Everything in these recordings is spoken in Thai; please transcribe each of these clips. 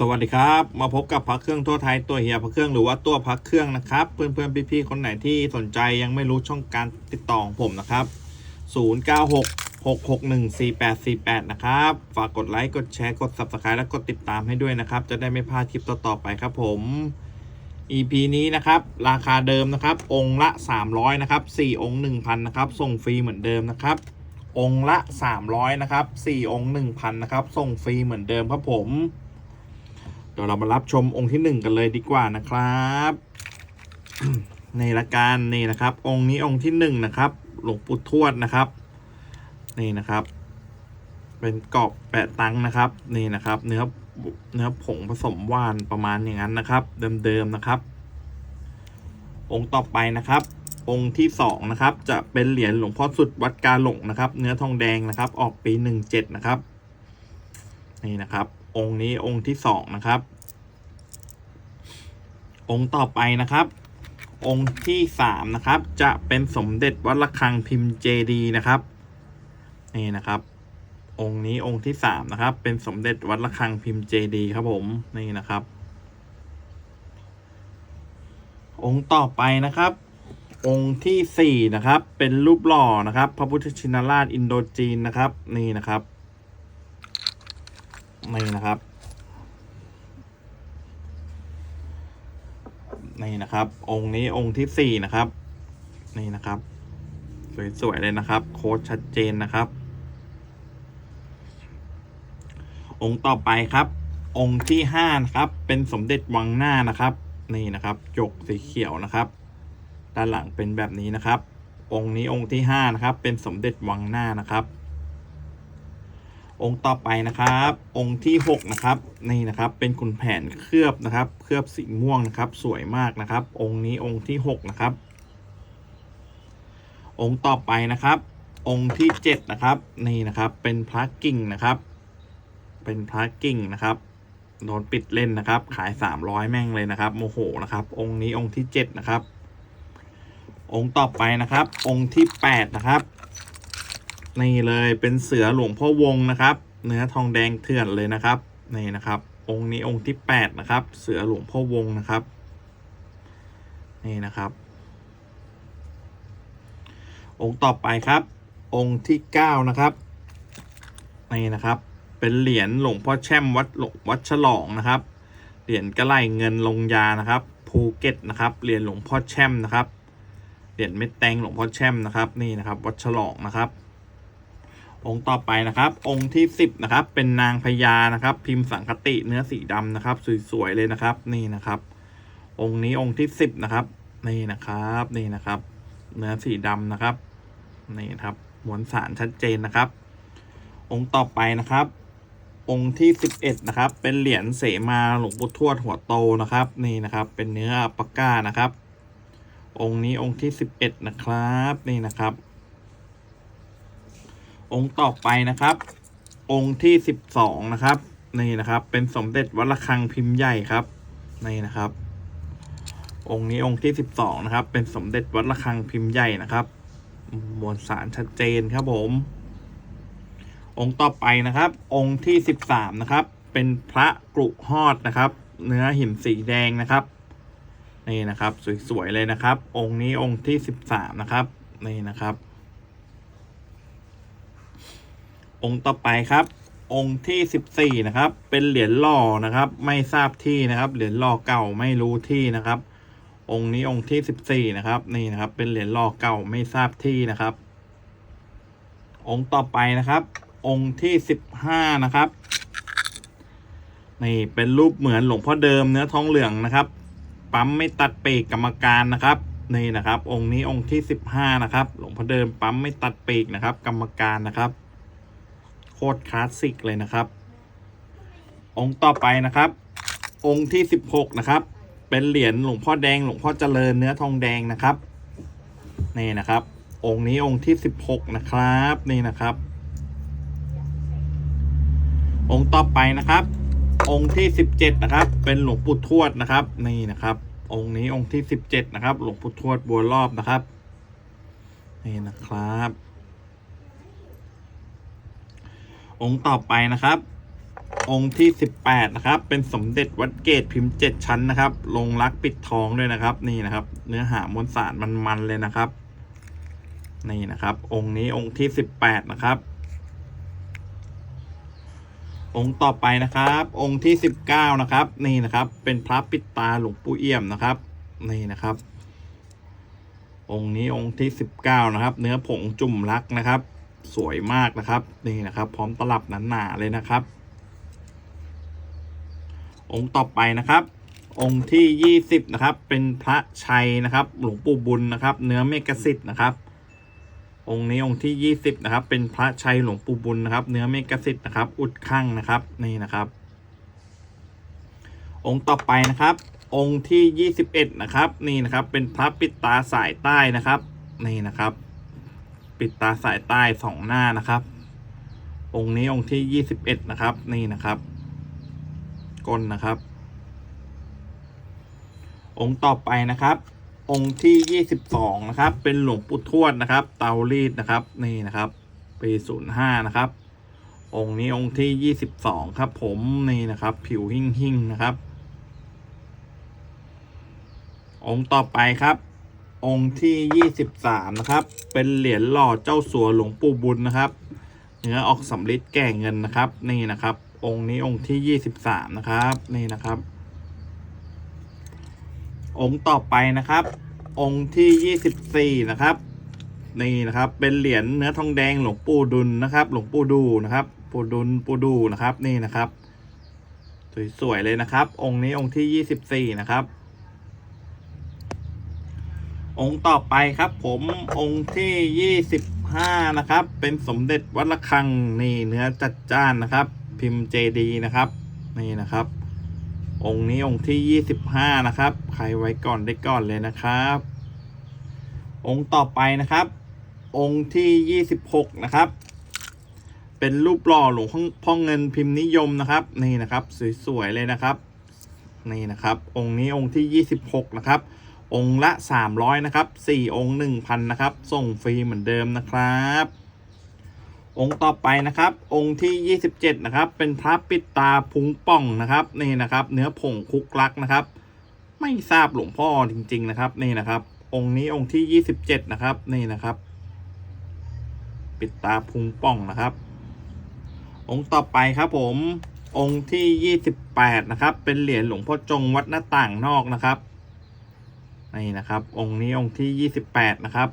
สวัสดีครับ มาพบกับพักเครื่องทั่วไทยตัวเฮียพักเครื่องหรือว่าตัวพักเครื่องนะครับ เพื่อนๆพี่ๆคนไหนที่สนใจยังไม่รู้ช่องการติดต่อของผมนะครับ 096 661 4848 นะครับ ฝากกดไลค์กดแชร์กด Subscribe และกดติดตามให้ด้วยนะครับ จะได้ไม่พลาดคลิปต่อๆไปครับผม EP นี้นะครับ ราคาเดิมนะครับ องค์ละ 300นะครับ4องค์1,000นะครับส่งฟรีเหมือนเดิมนะครับ องค์ละ 300นะครับ4องค์1,000นะครับส่งฟรีเหมือนเดิมครับผม เดี๋ยวเรามารับชมองค์ที่1กันเลยดีกว่านะครับในละการนี่นะครับ องค์นี้องค์ที่1นะครับ หลวงปู่ทวดนะครับ นี่นะครับ เป็นกรอบแปะตังนะครับ นี่นะครับ เนื้อเนื้อผงผสมว่านประมาณอย่างนั้นนะครับ เดิมๆนะครับ องค์ต่อไปนะครับ องค์ที่สองนะครับ จะเป็นเหรียญหลวงพ่อสุดวัดกาหลงนะครับ เนื้อทองแดงนะครับ ออกปีหนึ่งเจ็ดนะครับ นี่นะครับ องค์นี้องค์ที่สองนะครับ องค์ต่อไปนะครับ องค์ที่สามนะครับ จะเป็นสมเด็จวัดระฆังพิมพ์เจดีนะครับ นี่นะครับ องค์นี้องค์ที่สามนะครับ เป็นสมเด็จวัดระฆังพิมพ์เจดีครับผมนี่นะครับ องค์ต่อไปนะครับองค์ที่สี่นะครับ เป็นรูปหล่อนะครับ พระพุทธชินราชอินโดจีนนะครับ นี่นะครับ นี่นะครับ นี่นะครับ องค์นี้องค์ที่สี่นะครับ นี่นะครับ สวยๆเลยนะครับ โค้ดชัดเจนนะครับ องค์ต่อไปครับ องค์ที่ห้านะครับ เป็นสมเด็จวังหน้านะครับ นี่นะครับจกสีเขียวนะครับ ด้านหลังเป็นแบบนี้นะครับ องค์นี้องค์ที่ห้านะครับ เป็นสมเด็จวังหน้านะครับ องค์ต่อไปนะครับ องค์ที่หกนะครับนี่นะครับเป็นขุนแผนเคลือบนะครับ เคลือบสีม่วงนะครับ สวยมากนะครับ องค์นี้องค์ที่หกนะครับ องค์ต่อไปนะครับ องค์ที่เจ็ดนะครับนี่นะครับ เป็นพระกิ่งนะครับ เป็นพระกิ่งนะครับโดนปิดเล่นนะครับ ขายสามร้อยแม่งเลยนะครับ โมโหนะครับ องค์นี้องค์ที่เจ็ดนะครับ องค์ต่อไปนะครับ องค์ที่แปดนะครับ นี่เลยเป็นเสือหลวงพ่อวงนะครับ เนื้อทองแดงเถื่อนเลยนะครับนี่นะครับ องค์นี้องค์ที่แปดนะครับ เสือหลวงพ่อวงนะครับ นี่นะครับ องค์ต่อไปครับ องค์ที่เก้านะครับนี่นะครับ เป็นเหรียญหลวงพ่อแช่มวัดหลวงวัดฉลองนะครับ เหรียญกระไลเงินลงยานะครับภูเก็ตนะครับเหรียญหลวงพ่อแช่มนะครับเหรียญเม็ดแตงหลวงพ่อแช่มนะครับ นี่นะครับ วัดฉลองนะครับ องค์ต่อไปนะครับ องค์ที่สิบนะครับ เป็นนางพญานะครับ พิมพ์สังคติเนื้อสีดำนะครับ สวยๆเลยนะครับ นี่นะครับ องค์นี้องค์ที่สิบนะครับ นี่นะครับ นี่นะครับ เนื้อสีดำนะครับ นี่นะครับ มวลสารชัดเจนนะครับ องค์ต่อไปนะครับ องค์ที่สิบเอ็ดนะครับ เป็นเหรียญเสมาหลวงปู่ทวดหัวโตนะครับ นี่นะครับ เป็นเนื้อปากก้านะครับ องค์นี้องค์ที่สิบเอ็ดนะครับ นี่นะครับ องค์ต่อไปนะครับ องค์ที่สิบสองนะครับนี่นะครับ เป็นสมเด็จวัดระฆังพิมพ์ใหญ่ครับนี่นะครับ องค์นี้องค์ที่สิบสองนะครับ เป็นสมเด็จวัดระฆังพิมพ์ใหญ่นะครับมวลสารชัดเจนครับผม องค์ต่อไปนะครับ องค์ที่สิบสามนะครับ เป็นพระกรุหอดนะครับ เนื้อหินสีแดงนะครับนี่นะครับ สวยๆเลยนะครับ องค์นี้องค์ที่สิบสามนะครับนี่นะครับ องค์ต่อไปครับ องค์ที่สิบสี่นะครับ เป็นเหรียญหล่อนะครับ ไม่ทราบที่นะครับ เหรียญหล่อเก่าไม่รู้ที่นะครับ องค์นี้องค์ที่สิบสี่นะครับ นี่นะครับ เป็นเหรียญหล่อเก่าไม่ทราบที่นะครับ องค์ต่อไปนะครับ องค์ที่สิบห้านะครับนี่เป็นรูปเหมือนหลวงพ่อเดิมเนื้อทองเหลืองนะครับ ปั๊มไม่ตัดปีกกรรมการนะครับนี่นะครับ องค์นี้องค์ที่สิบห้านะครับ หลวงพ่อเดิมปั๊มไม่ตัดปีกนะครับ กรรมการนะครับ โคตรคลาสสิกเลยนะครับ องค์ต่อไปนะครับ องค์ที่สิบหกนะครับ เป็นเหรียญหลวงพ่อแดงหลวงพ่อเจริญเนื้อทองแดงนะครับนี่นะครับ องค์นี้องค์ที่สิบหกนะครับนี่นะครับ องค์ต่อไปนะครับ องค์ที่สิบเจ็ดนะครับ เป็นหลวงปู่ทวดนะครับนี่นะครับองค์นี้องค์ที่สิบเจ็ดนะครับ หลวงปู่ทวดบัวรอบนะครับ นี่นะครับ องค์ต่อไปนะครับ องค์ที่สิบแปดนะครับ เป็นสมเด็จวัดเกตพิมพ์เจ็ดชั้นนะครับ ลงรักปิดทองด้วยนะครับ นี่นะครับ เนื้อหามวลสารมันๆเลยนะครับ นี่นะครับ องค์นี้องค์ที่สิบแปดนะครับ องค์ต่อไปนะครับ องค์ที่สิบเก้านะครับ นี่นะครับ เป็นพระปิดตาหลวงปู่เอี่ยมนะครับ นี่นะครับองค์นี้องค์ที่สิบเก้านะครับ เนื้อผงจุ่มรักนะครับ สวยมากนะครับ นี่นะครับ พร้อมตลับหนาๆเลยนะครับ องค์ต่อไปนะครับ องค์ที่ยี่สิบนะครับ เป็นพระชัยนะครับ หลวงปู่บุญนะครับ เนื้อเมกสิทธ์นะครับ องค์นี้องค์ที่ยี่สิบนะครับ เป็นพระชัยหลวงปู่บุญนะครับ เนื้อเมกสิทธ์นะครับ อุดข้างนะครับนี่นะครับ องค์ต่อไปนะครับ องค์ที่ยี่สิบเอ็ดนะครับ นี่นะครับ เป็นพระปิดตาสายใต้นะครับ นี่นะครับ ปิดตาสายใต้สองหน้านะครับ องค์นี้องค์ที่ยี่สิบเอ็ดนะครับ นี่นะครับก้นนะครับ องค์ต่อไปนะครับ องค์ที่ยี่สิบสองนะครับ เป็นหลวงปู่ทวดนะครับ เตารีดนะครับ นี่นะครับ ปีศูนย์ห้านะครับ องค์นี้องค์ที่ยี่สิบสองครับ ผมนี่นะครับ ผิวหิ่งหิ่งนะครับ องค์ต่อไปครับ องค์ที่ยี่สิบสามนะครับ เป็นเหรียญหล่อเจ้าสัวหลวงปู่บุญนะครับ เนื้อออกสำริดแก่เงินนะครับ นี่นะครับ องค์นี้องค์ที่ยี่สิบสามนะครับ นี่นะครับ องค์ต่อไปนะครับ องค์ที่ยี่สิบสี่นะครับ นี่นะครับ เป็นเหรียญเนื้อทองแดงหลวงปู่ดุลนะครับ หลวงปู่ดูนะครับ ปู่ดุลปู่ดูนะครับ นี่นะครับ สวยๆเลยนะครับ องค์นี้องค์ที่ยี่สิบสี่นะครับ องค์ต่อไปครับ ผมองค์ที่ยี่สิบห้านะครับ เป็นสมเด็จวัดระฆังนี่เนื้อจัดจ้านนะครับ พิมพ์เจดีนะครับ นี่นะครับ องค์นี้องค์ที่ยี่สิบห้านะครับ ใครไว้ก่อนได้ก่อนเลยนะครับ องค์ต่อไปนะครับ องค์ที่ยี่สิบหกนะครับ เป็นรูปหล่อหลวงพ่อเงินพิมพ์นิยมนะครับ นี่นะครับ สวยๆเลยนะครับ นี่นะครับ องค์นี้องค์ที่ยี่สิบหกนะครับ องค์ละ 300 นะครับ 4 องค์ 1,000 นะครับ ส่งฟรีเหมือนเดิมนะครับ องค์ต่อไปนะครับ องค์ที่ 27 นะครับ เป็นพระปิดตาพุงป่องนะครับนี่นะครับ เนื้อผงคุกลักนะครับ ไม่ทราบหลวงพ่อจริง ๆ นะครับนี่นะครับ องค์นี้องค์ที่ 27 นะครับนี่นะครับ ปิดตาพุงป่องนะครับ องค์ต่อไปครับผมองค์ที่ 28 นะครับ เป็นเหรียญหลวงพ่อจงวัดหน้าต่างนอกนะครับ นี่นะครับ องค์นี้องค์ที่ยี่สิบแปดนะครับ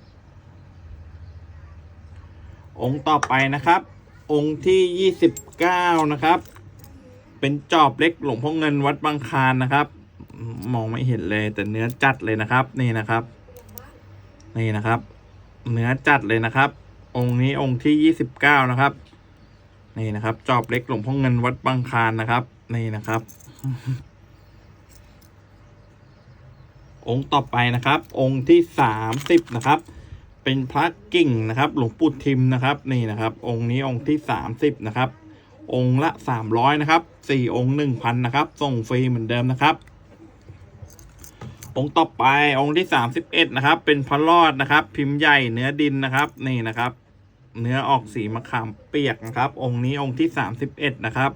องค์ต่อไปนะครับ องค์ที่ยี่สิบเก้านะครับ เป็นจอบเล็กหลวงพ่อเงินวัดบางคานนะครับ มองไม่เห็นเลยแต่เนื้อจัดเลยนะครับ นี่นะครับ นี่นะครับ เนื้อจัดเลยนะครับ องค์นี้องค์ที่ยี่สิบเก้านะครับ นี่นะครับ จอบเล็กหลวงพ่อเงินวัดบางคานนะครับ นี่นะครับ องค์ต่อไปนะครับ องค์ที่สามสิบนะครับ เป็นพระกิ่งนะครับ หลวงปู่ทิมนะครับนี่นะครับ องค์นี้องค์ที่สามสิบนะครับ องค์ละสามร้อยนะครับสี่องค์หนึ่งพันนะครับ ส่งฟรีเหมือนเดิมนะครับองค์ต่อไปองค์ที่สามสิบเอ็ดนะครับ เป็นพระรอดนะครับ พิมพ์ใหญ่เนื้อดินนะครับ นี่นะครับ เนื้อออกสีมะขามเปียกนะครับ องค์นี้องค์ที่สามสิบเอ็ดนะครับ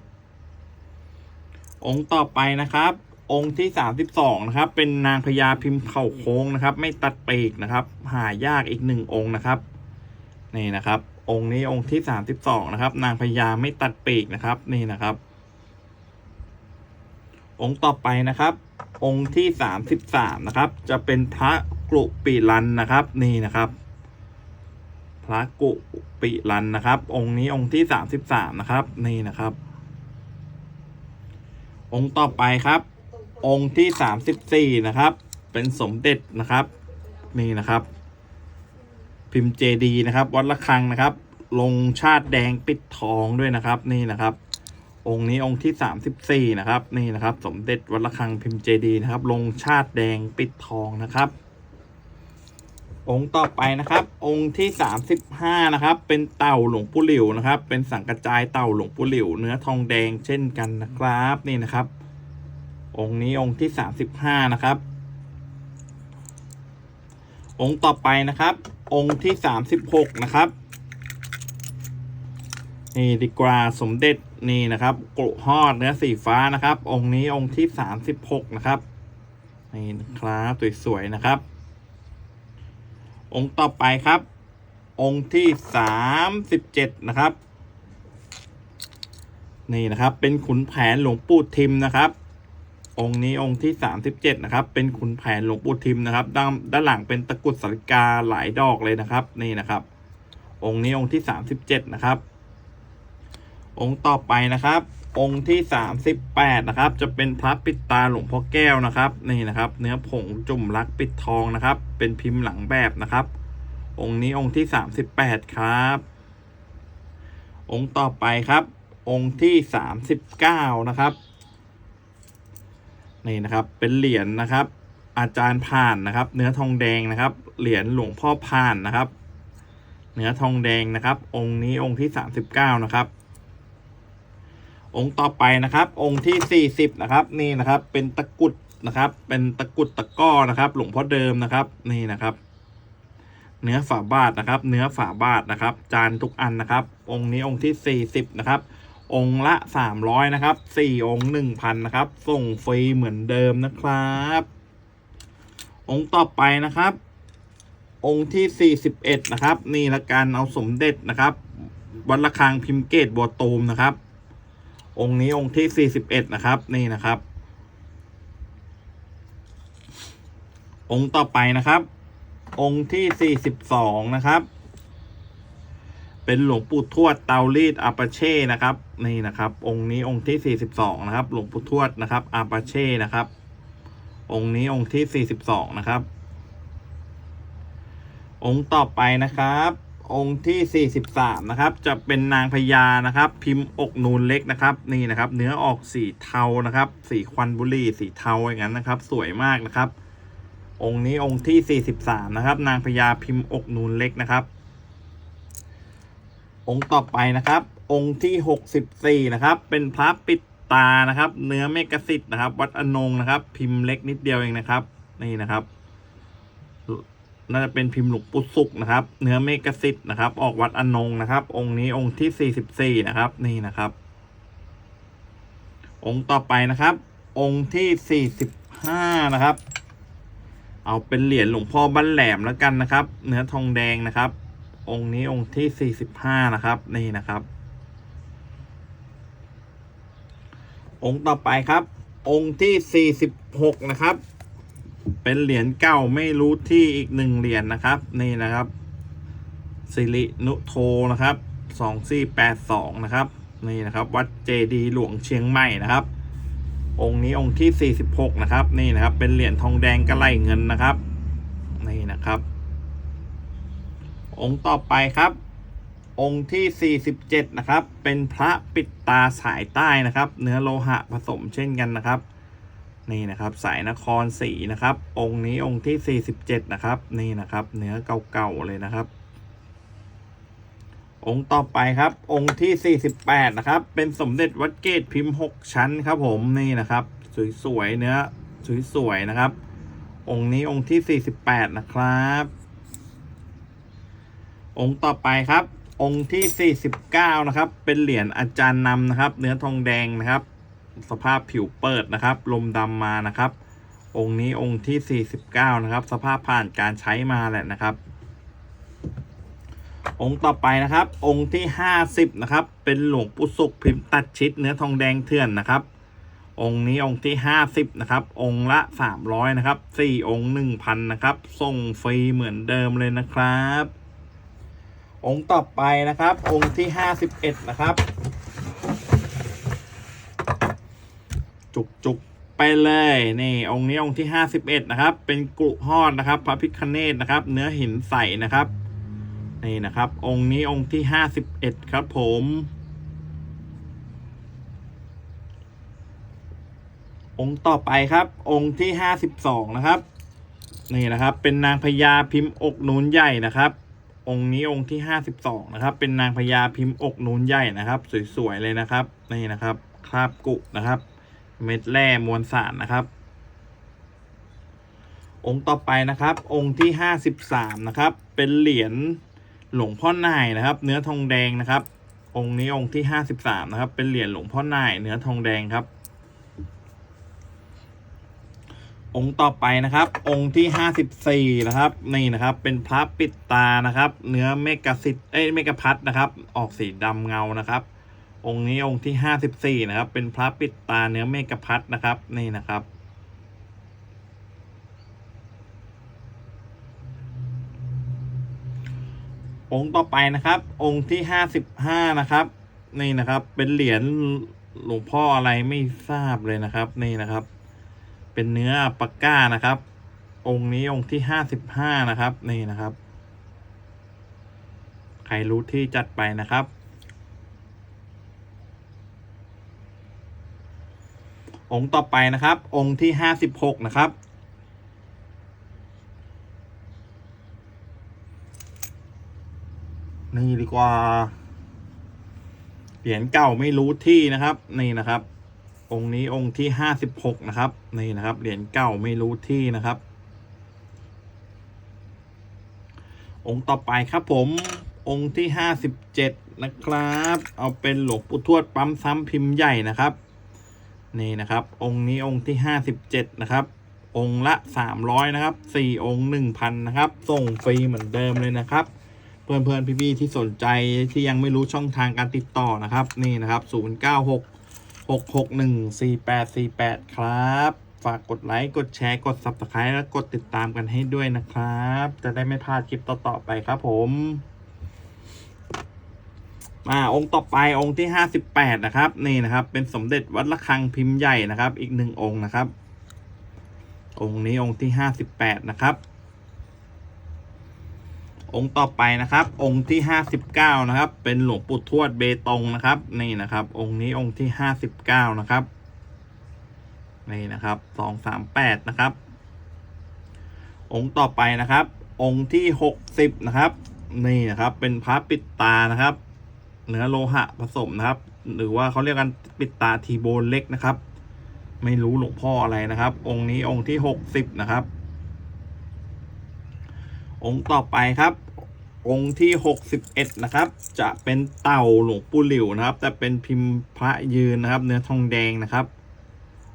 องค์ต่อไปนะครับ องค์ที่สามสิบสองนะครับ เป็นนางพญาพิมพ์เข่าโค้งนะครับ ไม่ตัดปีกนะครับ หายากอีกหนึ่งองค์นะครับนี่นะครับ องค์นี้องค์ที่สามสิบสองนะครับ นางพญาไม่ตัดปีกนะครับ นี่นะครับ องค์ต่อไปนะครับ องค์ที่สามสิบสามนะครับ จะเป็นพระกรุปิลันนะครับ นี่นะครับ พระกุปิลันนะครับ องค์นี้องค์ที่สามสิบสามนะครับ นี่นะครับ องค์ต่อไปครับ องค์ที่สามสิบสี่นะครับ เป็นสมเด็จนะครับ นี่นะครับ พิมพ์เจดีนะครับ วัดระฆังนะครับ ลงชาติแดงปิดทองด้วยนะครับ นี่นะครับ องค์นี้องค์ที่สามสิบสี่นะครับ นี่นะครับ สมเด็จวัดระฆังพิมพ์เจดีนะครับ ลงชาติแดงปิดทองนะครับองค์ต่อไปนะครับ องค์ที่สามสิบห้านะครับ เป็นเต่าหลวงปู่หลิวนะครับ เป็นสังกระจายเต่าหลวงปู่หลิว เนื้อทองแดงเช่นกันนะครับ นี่นะครับ องค์นี้องค์ที่สามสิบห้านะครับ องค์ต่อไปนะครับ องค์ที่สามสิบหกนะครับนี่ดีกว่าสมเด็จนี่นะครับกรุฮอดเนื้อสีฟ้านะครับ องค์นี้องค์ที่สามสิบหกนะครับนี่นะครับสวยๆนะครับ องค์ต่อไปครับ องค์ที่สามสิบเจ็ดนะครับ นี่นะครับเป็นขุนแผนหลวงปู่ทิมนะครับ องค์นี้องค์ที่สามสิบเจ็ดนะครับ เป็นขุนแผนหลวงปู่ทิมนะครับ ด้านด้านหลังเป็นตะกุดสาริกาหลายดอกเลยนะครับ นี่นะครับ องค์นี้องค์ที่สามสิบเจ็ดนะครับ องค์ต่อไปนะครับ องค์ที่สามสิบแปดนะครับ จะเป็นพระปิดตาหลวงพ่อแก้วนะครับ นี่นะครับ เนื้อผงจุ่มรักปิดทองนะครับ เป็นพิมพ์หลังแบบนะครับ องค์นี้องค์ที่สามสิบแปดครับ องค์ต่อไปครับ องค์ที่สามสิบเก้านะครับ นี่นะครับ เป็นเหรียญนะครับ อาจารย์ผ่านนะครับ เนื้อทองแดงนะครับ เหรียญหลวงพ่อผ่านนะครับ เนื้อทองแดงนะครับ องค์นี้องค์ที่สามสิบเก้านะครับ องค์ต่อไปนะครับ องค์ที่สี่สิบนะครับ นี่นะครับ เป็นตะกุดนะครับ เป็นตะกุดตะก้อนะครับ หลวงพ่อเดิมนะครับ นี่นะครับ เนื้อฝาบาทนะครับ เนื้อฝาบาทนะครับ จานทุกอันนะครับ องค์นี้องค์ที่สี่สิบนะครับ องค์ละสามร้อยนะครับสี่องค์หนึ่งพันนะครับ ส่งฟรีเหมือนเดิมนะครับ องค์ต่อไปนะครับ องค์ที่สี่สิบเอ็ดนะครับ นี่ละกันเอาสมเด็จนะครับ วัดระฆังพิมพ์เกตบัวตูมนะครับ องค์นี้องค์ที่สี่สิบเอ็ดนะครับ นี่นะครับ องค์ต่อไปนะครับ องค์ที่สี่สิบสองนะครับ เป็นหลวงปู่ทวดเตารีดอาปาเช่นะครับนี่นะครับ องค์นี้องค์ที่สี่สิบสองนะครับ หลวงปู่ทวดนะครับอาปาเช่นะครับ องค์นี้องค์ที่สี่สิบสองนะครับ องค์ต่อไปนะครับ องค์ที่ 43 นะครับ จะเป็นนางพญานะครับ พิมพ์อกนูนเล็กนะครับ นี่นะครับ เนื้อออกสีเทานะครับ สีควันบุรีสีเทาอย่างนั้นนะครับ สวยมากนะครับ องค์นี้องค์ที่ 43 นะครับ นางพญาพิมพ์อกนูนเล็กนะครับ องค์ต่อไปนะครับ องค์ที่64นะครับ เป็นพระปิดตานะครับ เนื้อเมกะสิทธ์นะครับ วัดอนงนะครับ พิมพ์เล็กนิดเดียวเองนะครับ นี่นะครับ น่าจะเป็นพิมพ์หลวงปู่สุกนะครับ เนื้อเมกะสิทธ์นะครับ ออกวัดอนงนะครับ องค์นี้องค์ที่สี่สิบสี่นะครับ นี่นะครับ องค์ต่อไปนะครับ องค์ที่สี่สิบห้านะครับ เอาเป็นเหรียญหลวงพ่อบ้านแหลมแล้วกันนะครับ เนื้อทองแดงนะครับ องค์นี้องค์ที่สี่สิบห้านะครับ นี่นะครับ องค์ต่อไปครับ องค์ที่สี่สิบหกนะครับ เป็นเหรียญเก่าไม่รู้ที่อีกหนึ่งเหรียญนะครับ นี่นะครับสิรินุโทนะครับสองสี่แปดสองนะครับ นี่นะครับ วัดเจดีหลวงเชียงใหม่นะครับ องค์นี้องค์ที่สี่สิบหกนะครับ นี่นะครับ เป็นเหรียญทองแดงกระไหลเงินนะครับ นี่นะครับ องค์ต่อไปครับ องค์ที่ 47 นะครับ เป็นพระปิดตาสายใต้นะครับ เนื้อโลหะผสมเช่นกันนะครับ นี่นะครับสายนครศรีนะครับ องค์นี้องค์ที่ 47 นะครับ นี่นะครับ เนื้อเก่าๆเลยนะครับ องค์ต่อไปครับ องค์ที่ 48 นะครับ เป็นสมเด็จวัดเกตพิมพ์ 6 ชั้นครับผมนี่นะครับ สวยๆเนื้อสวยๆนะครับ องค์นี้องค์ที่ 48 นะครับ องค์ต่อไปครับ องค์ที่ 49 นะครับ เป็นเหรียญอาจารย์นำนะครับ เนื้อทองแดงนะครับ สภาพผิวเปิดนะครับ ลมดำมานะครับ องค์นี้องค์ที่ 49 นะครับ สภาพผ่านการใช้มาแหละนะครับ องค์ต่อไปนะครับ องค์ที่ 50 นะครับ เป็นหลวงปู่สุขพิมพ์ตัดชิดเนื้อทองแดงเถื่อนนะครับองค์นี้องค์ที่ 50 นะครับ องค์ละ 300 นะครับ4องค์ 1,000 นะครับ ส่งฟรีเหมือนเดิมเลยนะครับ องค์ต่อไปนะครับ องค์ที่51นะครับ จุกจุกไปเลยนี่องค์นี้องค์ที่51นะครับ เป็นกรุฮอดนะครับพระพิคเนตนะครับ เนื้อหินใสนะครับนี่นะครับ องค์นี้องค์ที่51ครับ ผมองค์ต่อไปครับ องค์ที่52นะครับ นี่นะครับ เป็นนางพญาพิมพ์อกนูนใหญ่นะครับ องค์นี้องค์ที่52นะครับ เป็นนางพญาพิมพ์อกนูนใหญ่นะครับ สวยๆเลยนะครับนี่นะครับคราบกุนะครับ เม็ดแร่มวลสารนะครับ องค์ต่อไปนะครับ องค์ที่53นะครับ เป็นเหรียญหลวงพ่อหน่ายนะครับ เนื้อทองแดงนะครับ องค์นี้องค์ที่ห้าสิบสามนะครับ เป็นเหรียญหลวงพ่อน่ายเนื้อทองแดงครับ องค์ต่อไปนะครับ องค์ที่ห้าสิบสี่นะครับ นี่นะครับ เป็นพระปิดตานะครับ เนื้อเมกะสิทเอ้ยเมกะพัดนะครับ ออกสีดำเงานะครับ องค์นี้องค์ที่ห้าสิบสี่นะครับ เป็นพระปิดตาเนื้อเมกะพัดนะครับ นี่นะครับองค์ต่อไปนะครับ องค์ที่ห้าสิบห้านะครับ นี่นะครับ เป็นเหรียญหลวงพ่ออะไรไม่ทราบเลยนะครับ นี่นะครับ เป็นเนื้อปากก้านะครับ องค์นี้องค์ที่ห้าสิบห้านะครับ นี่นะครับ ใครรู้ที่จัดไปนะครับ องค์ต่อไปนะครับ องค์ที่ห้าสิบหกนะครับนี่ดีกว่า เหรียญเก่าไม่รู้ที่นะครับ นี่นะครับ องค์นี้องค์ที่ห้าสิบหกนะครับ นี่นะครับ เหรียญเก่าไม่รู้ที่นะครับ องค์ต่อไปครับผมองค์ที่ห้าสิบเจ็ดนะครับ เอาเป็นหลวงปู่ทวดปั๊มซ้ำพิมพ์ใหญ่นะครับ นี่นะครับ องค์นี้องค์ที่ห้าสิบเจ็ดนะครับ องค์ละสามร้อยนะครับสี่องค์หนึ่งพันนะครับ ส่งฟรีเหมือนเดิมเลยนะครับ เพื่อนเพื่อนๆพี่ที่สนใจที่ยังไม่รู้ช่องทางการติดต่อนะครับ นี่นะครับ0 9 6 6 6 1 4 8 4 8 ครับ ฝากกดไลค์ กดแชร์ กด Subscribe และกดติดตามกันให้ด้วยนะครับ จะได้ไม่พลาดคลิปต่อ ๆ ไปครับผมมาองค์ต่อไปองค์ที่58นะครับ นี่นะครับ เป็นสมเด็จวัดระฆังพิมพ์ใหญ่นะครับ อีกหนึ่งองค์นะครับ องค์นี้องค์ที่58นะครับ องค์ต่อไปนะครับ องค์ที่ห้าสิบเก้านะครับ เป็นหลวงปู่ทวดเบตงนะครับ นี่นะครับ องค์นี้องค์ที่ห้าสิบเก้านะครับ นี่นะครับสองสามแปดนะครับ องค์ต่อไปนะครับ องค์ที่หกสิบนะครับ นี่นะครับ เป็นพระปิดตานะครับ เนื้อโลหะผสมนะครับ หรือว่าเขาเรียกกันปิดตาทีโบนเล็กนะครับ ไม่รู้หลวงพ่ออะไรนะครับ องค์นี้องค์ที่หกสิบนะครับ องค์ต่อไปครับ องค์ที่ 61 นะครับ จะเป็นเต่าหลวงปู่หลิวนะครับ แต่เป็นพิมพ์พระยืนนะครับ เนื้อทองแดงนะครับ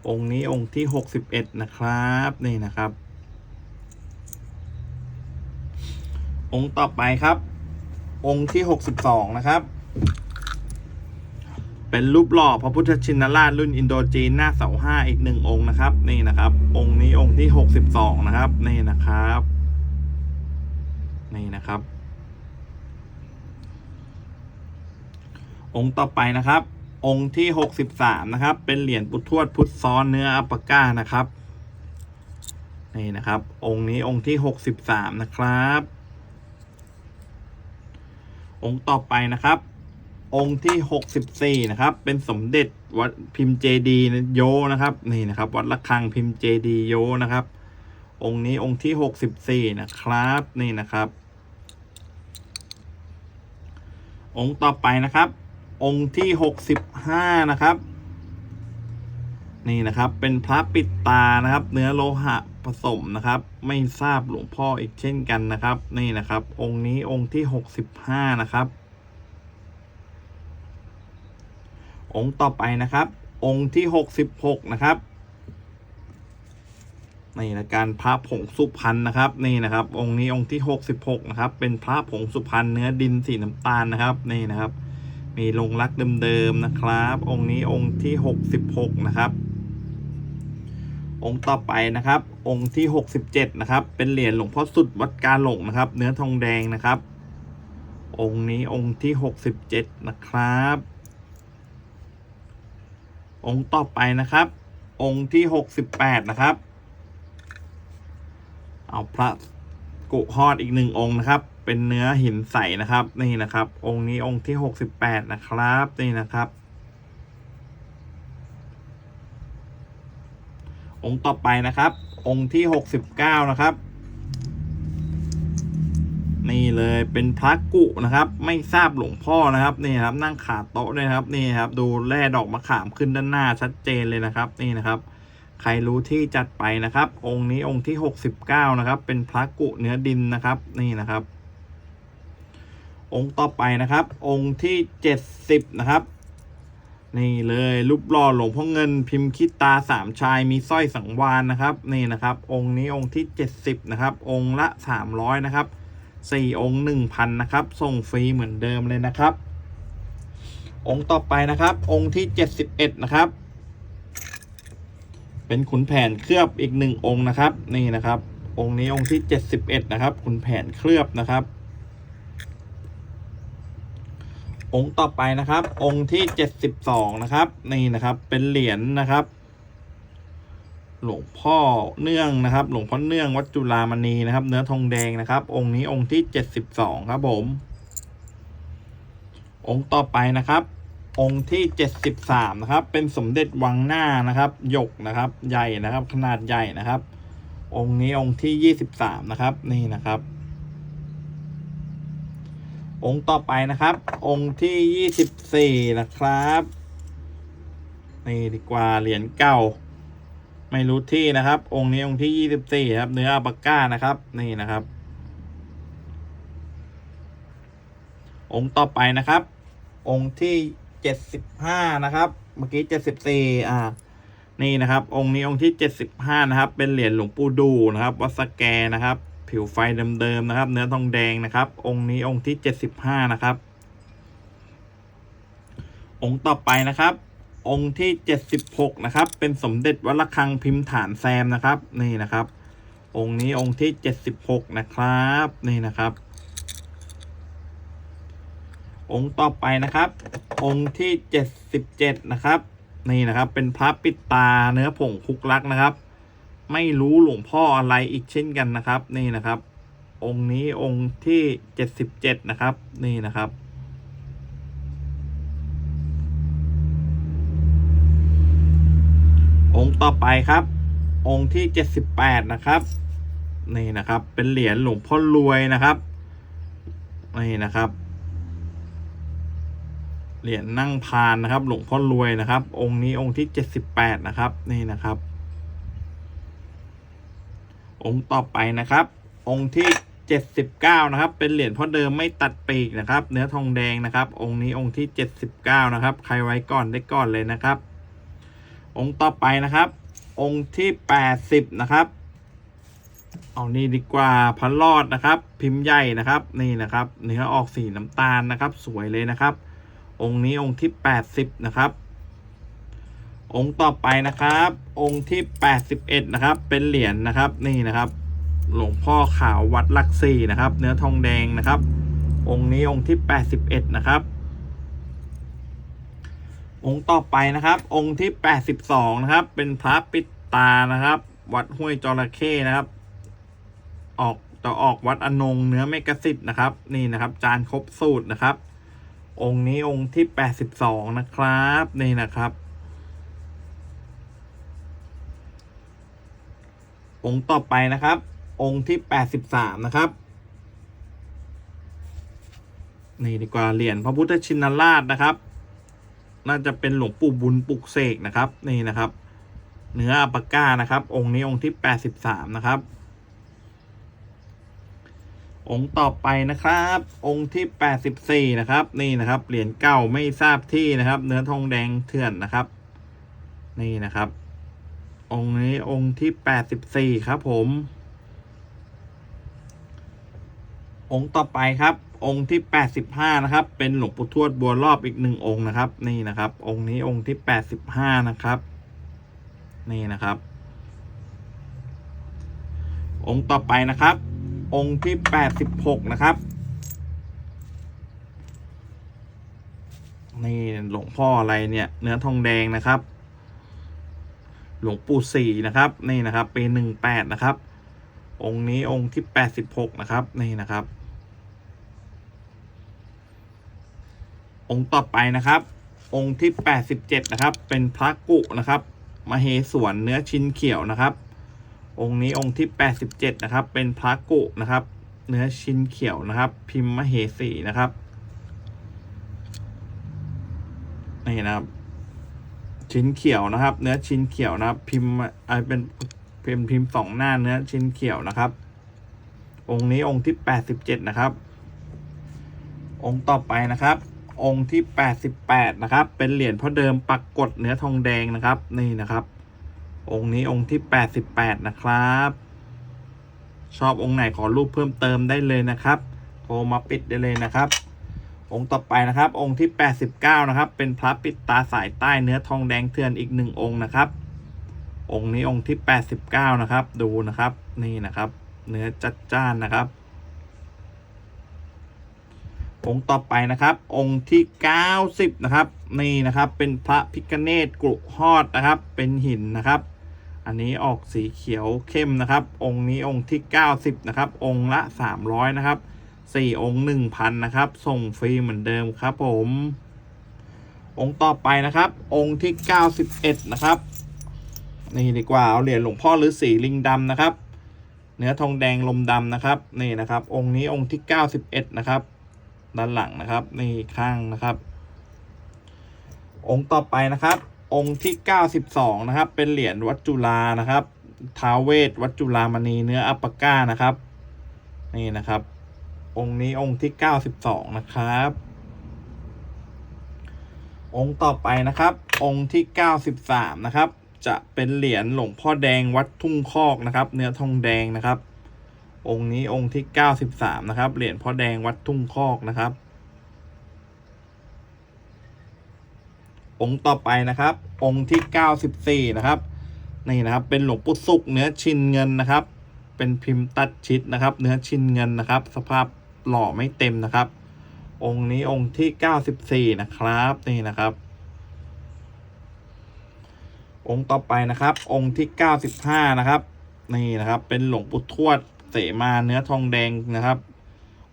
องค์นี้องค์ที่ 61 นะครับนี่นะครับ องค์ต่อไปครับ องค์ที่ 62 นะครับ เป็นรูปหล่อพระพุทธชินราชรุ่นอินโดจีนหน้าเสาห้าอีกหนึ่งองค์นะครับ นี่นะครับ องค์นี้องค์ที่ 62 นะครับ นี่นะครับ นี่นะครับ องค์ต่อไปนะครับ องค์ที่หกสิบสามนะครับ เป็นเหรียญปุทวดพุทธซ้อนเนื้ออัปปาก้านะครับนี่นะครับ องค์นี้องค์ที่หกสิบสามนะครับ องค์ต่อไปนะครับ องค์ที่หกสิบสี่นะครับ เป็นสมเด็จวัดพิมพ์เจดีโยนะครับนี่นะครับ วัดระฆังพิมพ์เจดีโยนะครับองค์นี้องค์ที่หกสิบสี่นะครับ นี่นะครับ องค์ต่อไปนะครับ องค์ที่หกสิบห้านะครับ นี่นะครับเป็นพระปิดตานะครับ เนื้อโลหะผสมนะครับ ไม่ทราบหลวงพ่ออีกเช่นกันนะครับ นี่นะครับ องค์นี้องค์ที่หกสิบห้านะครับ องค์ต่อไปนะครับ องค์ที่หกสิบหกนะครับ นี่นะการพระผงสุพรรณนะครับนี่นะครับ องค์นี้องค์ที่หกสิบหกนะครับ เป็นพระผงสุพรรณเนื้อดินสีน้ำตาลนะครับนี่นะครับ มีลงรักเดิมๆนะครับ องค์นี้องค์ที่หกสิบหกนะครับ องค์ต่อไปนะครับ องค์ที่หกสิบเจ็ดนะครับ เป็นเหรียญหลวงพ่อสุดวัดกาหลงนะครับ เนื้อทองแดงนะครับ องค์นี้องค์ที่หกสิบเจ็ดนะครับ องค์ต่อไปนะครับ องค์ที่หกสิบแปดนะครับ เอาพระกุฮอดอีกหนึ่งองค์นะครับ เป็นเนื้อหินใสนะครับ นี่นะครับ องค์นี้องค์ที่หกสิบแปดนะครับ นี่นะครับ องค์ต่อไปนะครับ องค์ที่หกสิบเก้านะครับ นี่เลยเป็นพระกุนะครับ ไม่ทราบหลวงพ่อนะครับ นี่ครับ นั่งขาโต๊ะด้วยนะครับ นี่ครับ ดูแร่ดอกมะขามขึ้นด้านหน้าชัดเจนเลยนะครับ นี่นะครับ ใครรู้ที่จัดไปนะครับ องค์นี้องค์ที่หกสิบเก้านะครับ เป็นพระกุเนื้อดินนะครับ นี่นะครับ องค์ต่อไปนะครับ องค์ที่เจ็ดสิบนะครับ นี่เลยรูปหล่อหลวงพ่อเงินพิมพ์คิดตาสามชายมีสร้อยสังวานนะครับ นี่นะครับ องค์นี้องค์ที่เจ็ดสิบนะครับ องค์ละสามร้อยนะครับสี่องค์หนึ่งพันนะครับ ส่งฟรีเหมือนเดิมเลยนะครับ องค์ต่อไปนะครับ องค์ที่เจ็ดสิบเอ็ดนะครับ เป็นขุนแผนเคลือบอีกหนึ่งองค์นะครับ นี่นะครับ องค์นี้องค์ที่เจ็ดสิบเอ็ดนะครับขุนแผนเคลือบนะครับ องค์ต่อไปนะครับ องค์ที่เจ็ดสิบสองนะครับ นี่นะครับ เป็นเหรียญนะครับ หลวงพ่อเนื่องนะครับ หลวงพ่อเนื่องวัดจุฬามณีนะครับ เนื้อทองแดงนะครับ องค์นี้องค์ที่เจ็ดสิบสองครับผม องค์ต่อไปนะครับ องค์ที่เจ็ดสิบสามนะครับ เป็นสมเด็จวังหน้านะครับ หยกนะครับ ใหญ่นะครับ ขนาดใหญ่นะครับ องค์นี้องค์ที่ยี่สิบสามนะครับ นี่นะครับ องค์ต่อไปนะครับ องค์ที่ยี่สิบสี่นะครับ นี่ดีกว่าเหรียญเก่า ไม่รู้ที่นะครับ องค์นี้องค์ที่ยี่สิบสี่ครับ เนื้ออัลปาก้านะครับ นี่นะครับ องค์ต่อไปนะครับ องค์ที่ เจ็ดสิบห้านะครับ เมื่อกี้เจ็ดสิบสี่อ่า นี่นะครับ องค์นี้องค์ที่เจ็ดสิบห้านะครับ เป็นเหรียญหลวงปู่ดูนะครับวัดสแกนะครับ ผิวไฟเดิมๆนะครับ เนื้อทองแดงนะครับ องค์นี้องค์ที่เจ็ดสิบห้านะครับ องค์ต่อไปนะครับ องค์ที่เจ็ดสิบหกนะครับ เป็นสมเด็จวัดระฆังพิมพ์ฐานแซมนะครับ นี่นะครับ องค์นี้องค์ที่เจ็ดสิบหกนะครับ นี่นะครับ องค์ต่อไปนะครับ องค์ที่เจ็ดสิบเจ็ดนะครับ นี่นะครับ เป็นพระปิดตาเนื้อผงคุกลักนะครับ ไม่รู้หลวงพ่ออะไรอีกเช่นกันนะครับ นี่นะครับ องค์นี้องค์ที่เจ็ดสิบเจ็ดนะครับ นี่นะครับองค์ต่อไปครับ องค์ที่เจ็ดสิบแปดนะครับ นี่นะครับ เป็นเหรียญหลวงพ่อรวยนะครับ นี่นะครับ เหรียญนั่งพานนะครับ หลวงพ่อรวยนะครับ องค์นี้องค์ที่เจ็ดสิบแปดนะครับ นี่นะครับ องค์ต่อไปนะครับ องค์ที่เจ็ดสิบเก้านะครับ เป็นเหรียญพ่อเดิมไม่ตัดปีกนะครับ เนื้อทองแดงนะครับ องค์นี้องค์ที่เจ็ดสิบเก้านะครับ ใครไว้ก่อนได้ก่อนเลยนะครับ องค์ต่อไปนะครับ องค์ที่แปดสิบนะครับ เอานี่ดีกว่าพันรอดนะครับ พิมพ์ใหญ่นะครับ นี่นะครับ เนื้อออกสีน้ำตาลนะครับ สวยเลยนะครับ องค์นี้องค์ที่แปดสิบนะครับ องค์ต่อไปนะครับ องค์ที่แปดสิบเอ็ดนะครับ เป็นเหรียญนะครับนี่นะครับ หลวงพ่อขาววัดลักสีนะครับ เนื้อทองแดงนะครับ องค์นี้องค์ที่แปดสิบเอ็ดนะครับ องค์ต่อไปนะครับ องค์ที่แปดสิบสองนะครับ เป็นพระปิดตานะครับ วัดห้วยจระเข้นะครับ ออกจะอออกวัดอนงเนื้อเมกะสิทธ์นะครับ นี่นะครับ จานครบสูตรนะครับ องค์นี้องค์ที่แปดสิบสองนะครับ นี่นะครับ องค์ต่อไปนะครับ องค์ที่แปดสิบสามนะครับ นี่ดีกว่าเหรียญพระพุทธชินราชนะครับ น่าจะเป็นหลวงปู่บุญปุกเสกนะครับ นี่นะครับ เนื้ออัปาก้านะครับ องค์นี้องค์ที่แปดสิบสามนะครับ องค์ต่อไปนะครับ องค์ที่แปดสิบสี่นะครับ นี่นะครับ เหรียญเก่าไม่ทราบที่นะครับ เนื้อทองแดงเถื่อนนะครับ นี่นะครับ องค์นี้องค์ที่แปดสิบสี่ครับผม องค์ต่อไปครับ องค์ที่แปดสิบห้านะครับ เป็นหลวงปู่ทวดบัวรอบอีกหนึ่งองค์นะครับ นี่นะครับ องค์นี้องค์ที่แปดสิบห้านะครับ นี่นะครับ องค์ต่อไปนะครับ องค์ที่แปดสิบหกนะครับ นี่หลวงพ่ออะไรเนี่ย เนื้อทองแดงนะครับ หลวงปู่สี่นะครับ นี่นะครับปีหนึ่งแปดนะครับ องค์นี้องค์ที่แปดสิบหกนะครับ นี่นะครับ องค์ต่อไปนะครับ องค์ที่แปดสิบเจ็ดนะครับ เป็นพระกุนะครับ มเหสวนเนื้อชิ้นเขียวนะครับ องค์นี้องค์ที่แปดสิบเจ็ดนะครับ เป็นพระกุนะครับ เนื้อชิ้นเขียวนะครับ พิมพ์มเหสีนะครับนี่นะครับ ชิ้นเขียวนะครับ เนื้อชิ้นเขียวนะครับ พิมพ์อ่าเป็นเป็นพิมพ์สองหน้าเนื้อชิ้นเขียวนะครับ องค์นี้องค์ที่แปดสิบเจ็ดนะครับ องค์ต่อไปนะครับ องค์ที่ 88 นะครับ เป็นเหรียญพ่อเดิมปักกดเนื้อทองแดงนะครับ นี่นะครับ องค์นี้องค์ที่ 88 นะครับ ชอบองค์ไหนขอรูปเพิ่มเติมได้เลยนะครับ โทรมาปิดได้เลยนะครับ องค์ต่อไปนะครับ องค์ที่ 89 นะครับ เป็นพระปิดตาสายใต้เนื้อทองแดงเถื่อนอีกหนึ่งองค์นะครับ องค์นี้องค์ที่ 89 นะครับ ดูนะครับ นี่นะครับ เนื้อจัดจ้านนะครับ องค์ต่อไปนะครับ องค์ที่ 90 นะครับ นี่นะครับ เป็นพระพิกเนตกรุหอดนะครับ เป็นหินนะครับ อันนี้ออกสีเขียวเข้มนะครับ องค์นี้องค์ที่ 90 นะครับ องค์ละ 300 นะครับ 4 องค์ 1,000 นะครับ ส่งฟรีเหมือนเดิมครับผม องค์ต่อไปนะครับ องค์ที่ 91 นะครับ นี่ดีกว่าเอาเหรียญหลวงพ่อฤาษีลิงดำนะครับ เนื้อทองแดงลมดำนะครับ นี่นะครับ องค์นี้องค์ที่ 91 นะครับ ด้านหลังนะครับ นี่ข้างนะครับ องค์ต่อไปนะครับ องค์ที่ 92 นะครับ เป็นเหรียญวัดจุฬานะครับท้าเวทวัดจุฬามณีเนื้ออัปปาก้านะครับ นี่นะครับ องค์นี้องค์ที่ 92 นะครับ องค์ต่อไปนะครับ องค์ที่ 93 นะครับ จะเป็นเหรียญหลวงพ่อแดงวัดทุ่งคอกนะครับ เนื้อทองแดงนะครับ องค์นี้องค์ที่ 93 นะครับ เหรียญพ่อแดงวัดทุ่งคอกนะครับ องค์ต่อไปนะครับ องค์ที่ 94 นะครับนี่นะครับเป็นหลวงปู่สุกเนื้อชินเงินนะครับ เป็นพิมพ์ตัดชิดนะครับ เนื้อชินเงินนะครับ สภาพหล่อไม่เต็มนะครับ องค์นี้องค์ที่ 94 นะครับนี่นะครับ องค์ต่อไปนะครับ องค์ที่ 95 นะครับนี่นะครับ เป็นหลวงปู่ทวดเสมาเนื้อทองแดงนะครับ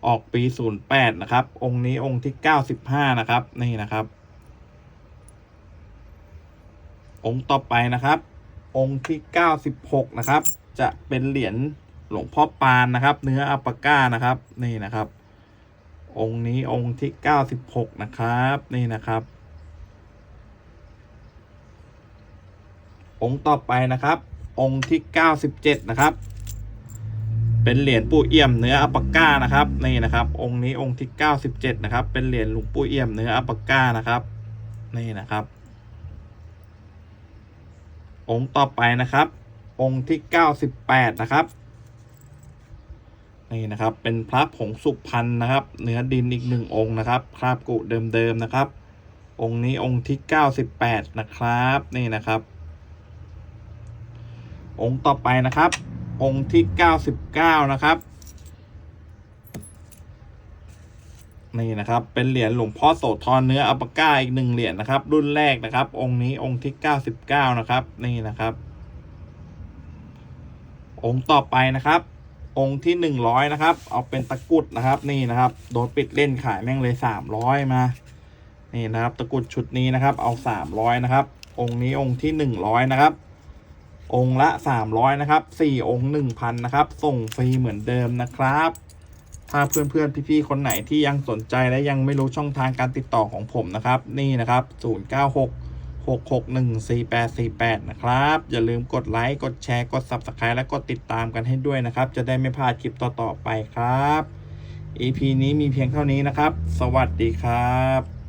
ออกปี 08 นะครับ องค์นี้องค์ที่ 95 นะครับนี่นะครับ องค์ต่อไปนะครับ องค์ที่ 96 นะครับ จะเป็นเหรียญหลวงพ่อปานนะครับ เนื้ออัปปาก้านะครับนี่นะครับ องค์นี้องค์ที่ 96 นะครับนี่นะครับ องค์ต่อไปนะครับ องค์ที่ 97 นะครับ เป็นเหรียญปู่เอี่ยมเนื้ออัปปาก้านะครับนี่นะครับ องค์นี้องค์ที่ 97 นะครับ เป็นเหรียญหลวงปู่เอี่ยมเนื้ออัปปาก้านะครับนี่นะครับ องค์ต่อไปนะครับ องค์ที่98นะครับนี่นะครับ เป็นพระผงสุพรรณนะครับ เนื้อดินอีกหนึ่งองค์นะครับคราบกุเดิมๆนะครับ องค์นี้องค์ที่98นะครับนี่นะครับ องค์ต่อไปนะครับ องค์ที่99นะครับ นี่นะครับเป็นเหรียญหลวงพ่อโสธรเนื้ออัปปาก้าอีกหนึ่งเหรียญนะครับ รุ่นแรกนะครับ องค์นี้องค์ที่99นะครับนี่นะครับ องค์ต่อไปนะครับ องค์ที่100นะครับ เอาเป็นตะกุดนะครับนี่นะครับโดนปิดเล่นขายแม่งเลย300มานี่นะครับ ตะกุดชุดนี้นะครับ เอา300นะครับ องค์นี้องค์ที่100นะครับ องค์ละ300นะครับ4องค์1,000นะครับ ส่งฟรีเหมือนเดิมนะครับ ถ้าเพื่อนๆ พี่ๆ คนไหนที่ยังสนใจและยังไม่รู้ช่องทางการติดต่อของผมนะครับ นี่นะครับ 096 661 4848 นะครับ อย่าลืมกดไลค์ กดแชร์ กด Subscribe และกดติดตามกันให้ด้วยนะครับ จะได้ไม่พลาดคลิปต่อ ๆ ไปครับ EP นี้มีเพียงเท่านี้นะครับ สวัสดีครับ